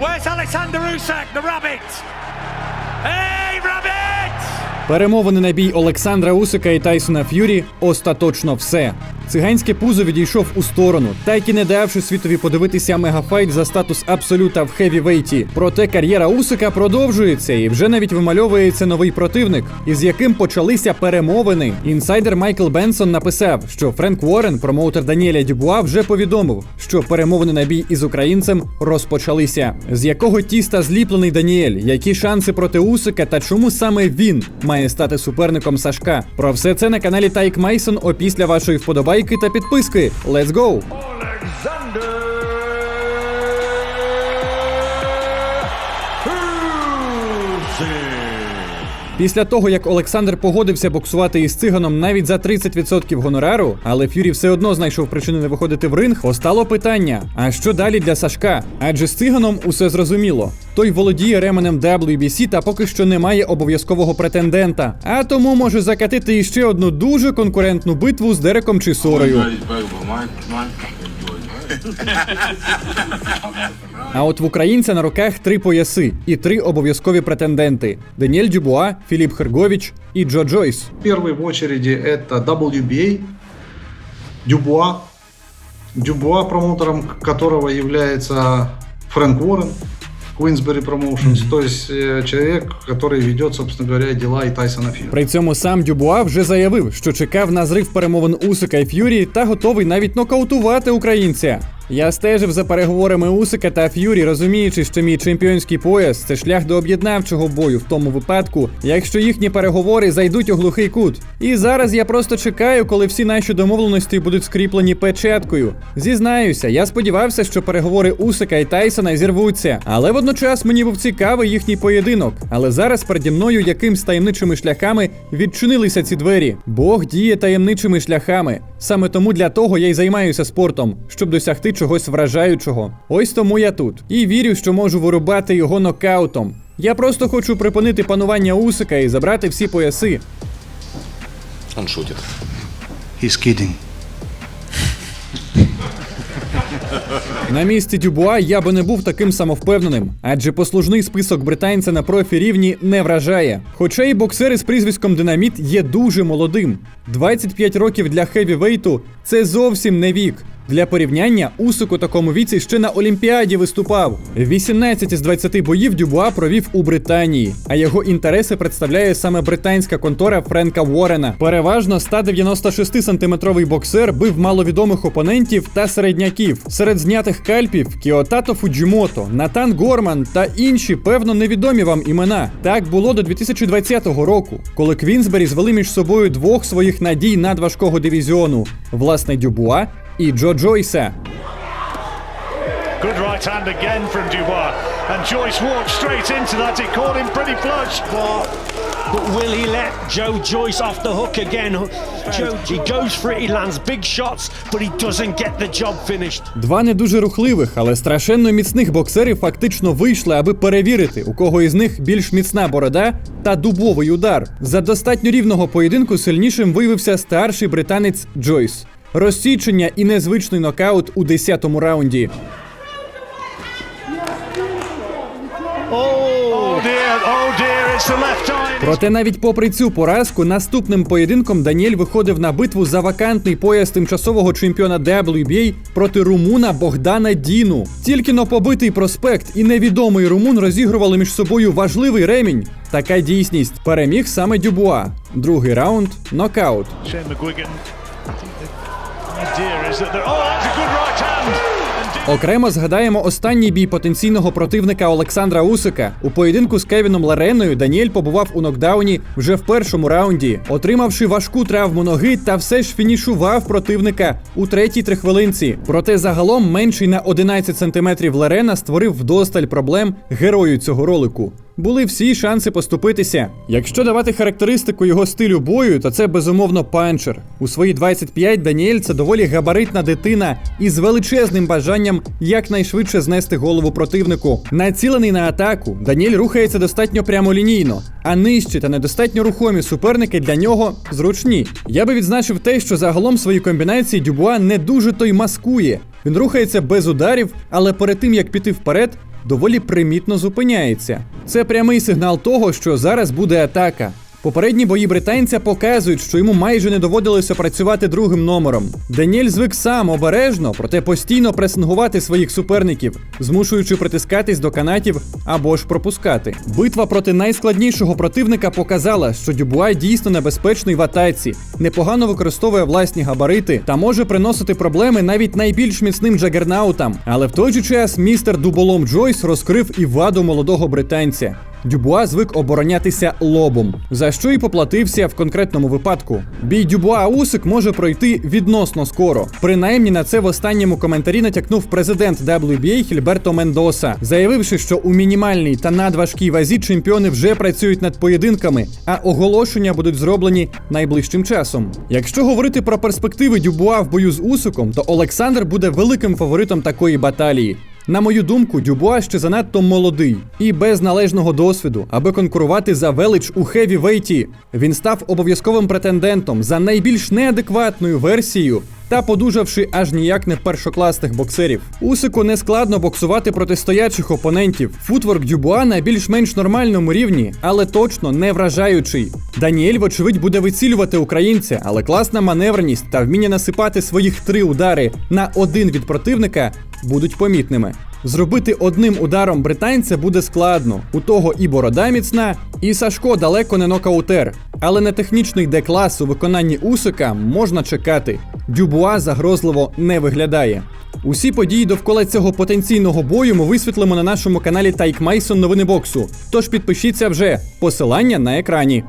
Where's Alexander Usyk, the rabbit? Hey! Перемовини на бій Олександра Усика і Тайсона Ф'юрі остаточно все. Циганське пузо відійшов у сторону, так і не давши світові подивитися мегафайт за статус абсолюта в хевівейті. Проте кар'єра Усика продовжується і вже навіть вимальовується новий противник, із яким почалися перемовини. Інсайдер Майкл Бенсон написав, що Френк Уоррен, промоутер Даніеля Дюбуа, вже повідомив, що перемовини на бій із українцем розпочалися. З якого тіста зліплений Даніель, які шанси проти Усика та чому саме він має стати суперником Сашка? Про все це на каналі Тайк Майсон опісля вашої вподобайки та підписки. Let's go! Після того, як Олександр погодився боксувати із циганом навіть за 30% гонорару, але Ф'юрі все одно знайшов причини не виходити в ринг, постало питання: а що далі для Сашка? Адже з циганом усе зрозуміло. Той володіє ременем WBC та поки що не має обов'язкового претендента. А тому може закатити іще одну дуже конкурентну битву з Дереком чи Сорою. А от в українця на руках три пояси і три обов'язкові претенденти: Даніель Дюбуа, Філіп Херговіч і Джо Джойс. Первый в очереди это WBA, Дюбуа. Дюбуа, промоутером которого является Фрэнк Уоррен, Queensberry Promotions, то есть э, человек, который ведет, собственно говоря, дела и Тайсона Фьюри. При цьому сам Дюбуа вже заявив, що чекав на зрив перемовин Усика і Ф'юрі та готовий навіть нокаутувати українця. Я стежив за переговорами Усика та Ф'юрі, розуміючи, що мій чемпіонський пояс це шлях до об'єднавчого бою в тому випадку, якщо їхні переговори зайдуть у глухий кут. І зараз я просто чекаю, коли всі наші домовленості будуть скріплені печеткою. Зізнаюся, я сподівався, що переговори Усика і Тайсона зірвуться, але водночас мені був цікавий їхній поєдинок. Але зараз переді мною якимсь таємничими шляхами відчинилися ці двері. Бог діє таємничими шляхами. Саме тому для того я й займаюся спортом, щоб досягти чогось вражаючого. Ось тому я тут. І вірю, що можу вирубати його нокаутом. Я просто хочу припинити панування Усика і забрати всі пояси. Он шутит. He's kidding. На місці Дюбуа я би не був таким самовпевненим, адже послужний список британця на профі рівні не вражає. Хоча і боксер із прізвиськом Динаміт є дуже молодим. 25 років для хевівейту – це зовсім не вік. Для порівняння Усик у такому віці ще на Олімпіаді виступав. 18 із 20 боїв Дюбуа провів у Британії, а його інтереси представляє саме британська контора Френка Уоррена. Переважно 196-сантиметровий боксер бив маловідомих опонентів та середняків. Серед знятих кальпів Кіотато Фуджімото, Натан Горман та інші, певно, невідомі вам імена. Так було до 2020 року, коли Квінсбері звели між собою двох своїх надій надважкого дивізіону: власне Дюбуа і Джо Джойса. Good right hand again from Dubois. And Joyce walked straight into that. It caught him pretty flush. But, but will he let Joe Joyce off the hook again? Joe, he goes for it, he lands big shots, but he doesn't get the job finished. Два не дуже рухливих, але страшенно міцних боксерів фактично вийшли, аби перевірити, у кого із них більш міцна борода та дубовий удар. За достатньо рівного поєдинку сильнішим виявився старший британець Джойс. Розсічення і незвичний нокаут у 10-му раунді. Oh oh. Проте навіть попри цю поразку, наступним поєдинком Даніель виходив на битву за вакантний пояс тимчасового чемпіона WBA проти румуна Богдана Діну. Тільки но побитий проспект і невідомий румун розігрували між собою важливий ремінь. Така дійсність переміг саме Дюбуа. Другий раунд нокаут. Окремо згадаємо останній бій потенційного противника Олександра Усика. У поєдинку з Кевіном Лареною Даніель побував у нокдауні вже в першому раунді, отримавши важку травму ноги та все ж фінішував противника у третій трихвилинці. Проте загалом менший на 11 сантиметрів Ларена створив вдосталь проблем герою цього ролику. Були всі шанси поступитися. Якщо давати характеристику його стилю бою, то це безумовно панчер. У свої 25 Даніель це доволі габаритна дитина із величезним бажанням якнайшвидше знести голову противнику. Націлений на атаку, Даніель рухається достатньо прямолінійно, а нижчі та недостатньо рухомі суперники для нього зручні. Я би відзначив те, що загалом свої комбінації Дюбуа не дуже то й маскує. Він рухається без ударів, але перед тим як піти вперед, доволі примітно зупиняється. Це прямий сигнал того, що зараз буде атака. Попередні бої британця показують, що йому майже не доводилося працювати другим номером. Даніель звик сам обережно, проте постійно пресингувати своїх суперників, змушуючи притискатись до канатів або ж пропускати. Битва проти найскладнішого противника показала, що Дюбуа дійсно небезпечний в атаці, непогано використовує власні габарити та може приносити проблеми навіть найбільш міцним джагернаутам. Але в той же час містер Дуболом Джойс розкрив і ваду молодого британця. Дюбуа звик оборонятися лобом, за що і поплатився в конкретному випадку. Бій Дюбуа Усик може пройти відносно скоро. Принаймні на це в останньому коментарі натякнув президент WBA Хільберто Мендоса, заявивши, що у мінімальній та надважкій вазі чемпіони вже працюють над поєдинками, а оголошення будуть зроблені найближчим часом. Якщо говорити про перспективи Дюбуа в бою з Усиком, то Олександр буде великим фаворитом такої баталії. На мою думку, Дюбуа ще занадто молодий і без належного досвіду, аби конкурувати за велич у хеві-вейті. Він став обов'язковим претендентом за найбільш неадекватною версією. Та подужавши аж ніяк не першокласних боксерів. Усику не складно боксувати проти стоячих опонентів. Футворк Дюбуа на більш-менш нормальному рівні, але точно не вражаючий. Даніель, вочевидь, буде вицілювати українця, але класна маневреність та вміння насипати своїх три удари на один від противника будуть помітними. Зробити одним ударом британця буде складно. У того і борода міцна, і Сашко далеко не нокаутер. Але на технічний Д-клас у виконанні Усика можна чекати. Дюбуа загрозливо не виглядає. Усі події довкола цього потенційного бою ми висвітлимо на нашому каналі Тайк Майсон Новини боксу. Тож підпишіться вже. Посилання на екрані.